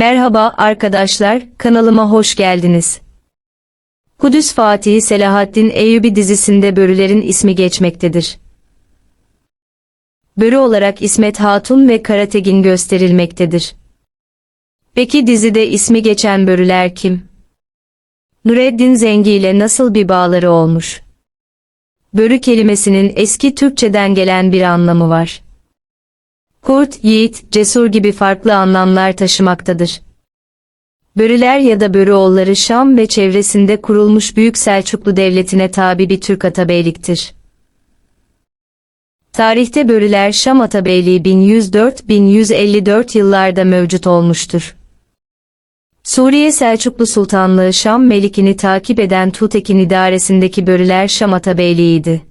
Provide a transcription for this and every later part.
Merhaba arkadaşlar, kanalıma hoş geldiniz. Kudüs Fatihi Selahaddin Eyyubi dizisinde börülerin ismi geçmektedir. Börü olarak İsmet Hatun ve Karategin gösterilmektedir. Peki dizide ismi geçen börüler kim? Nureddin Zengi ile nasıl bir bağları olmuş? Börü kelimesinin eski Türkçeden gelen bir anlamı var. Kurt, yiğit, cesur gibi farklı anlamlar taşımaktadır. Börüler ya da Börüoğulları Şam ve çevresinde kurulmuş Büyük Selçuklu Devleti'ne tabi bir Türk atabeyliktir. Tarihte Börüler Şam Atabeyliği 1104-1154 yıllarda mevcut olmuştur. Suriye Selçuklu Sultanlığı Şam Melikini takip eden Tutekin idaresindeki Börüler Şam Atabeyliğiydi.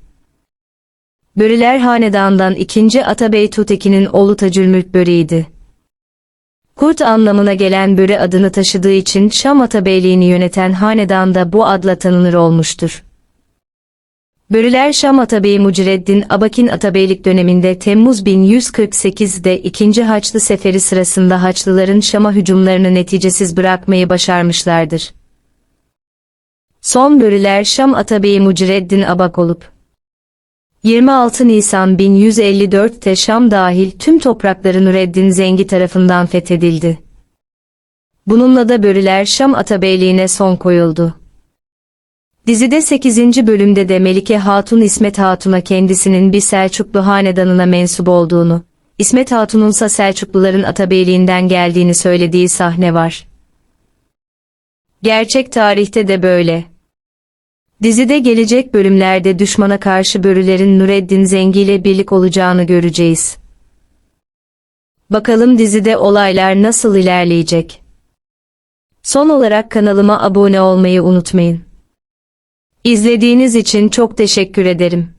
Börüler Hanedan'dan 2. Atabey Tutekin'in oğlu Tacülmülk Böreğiydi. Kurt anlamına gelen Böre adını taşıdığı için Şam Atabeyliğini yöneten hanedan da bu adla tanınır olmuştur. Börüler Şam Atabeyi Mucireddin Abakin Atabeylik döneminde Temmuz 1148'de 2. Haçlı Seferi sırasında Haçlıların Şam'a hücumlarını neticesiz bırakmayı başarmışlardır. Son Börüler Şam Atabeyi Mucireddin Abak olup, 26 Nisan 1154'te Şam dahil tüm toprakları Nureddin Zengi tarafından fethedildi. Bununla da Börüler Şam Atabeyliğine son koyuldu. Dizide 8. bölümde de Melike Hatun İsmet Hatun'a kendisinin bir Selçuklu hanedanına mensup olduğunu, İsmet Hatun'unsa Selçukluların atabeyliğinden geldiğini söylediği sahne var. Gerçek tarihte de böyle. Dizide gelecek bölümlerde düşmana karşı börülerin Nureddin Zengi ile birlik olacağını göreceğiz. Bakalım dizide olaylar nasıl ilerleyecek? Son olarak kanalıma abone olmayı unutmayın. İzlediğiniz için çok teşekkür ederim.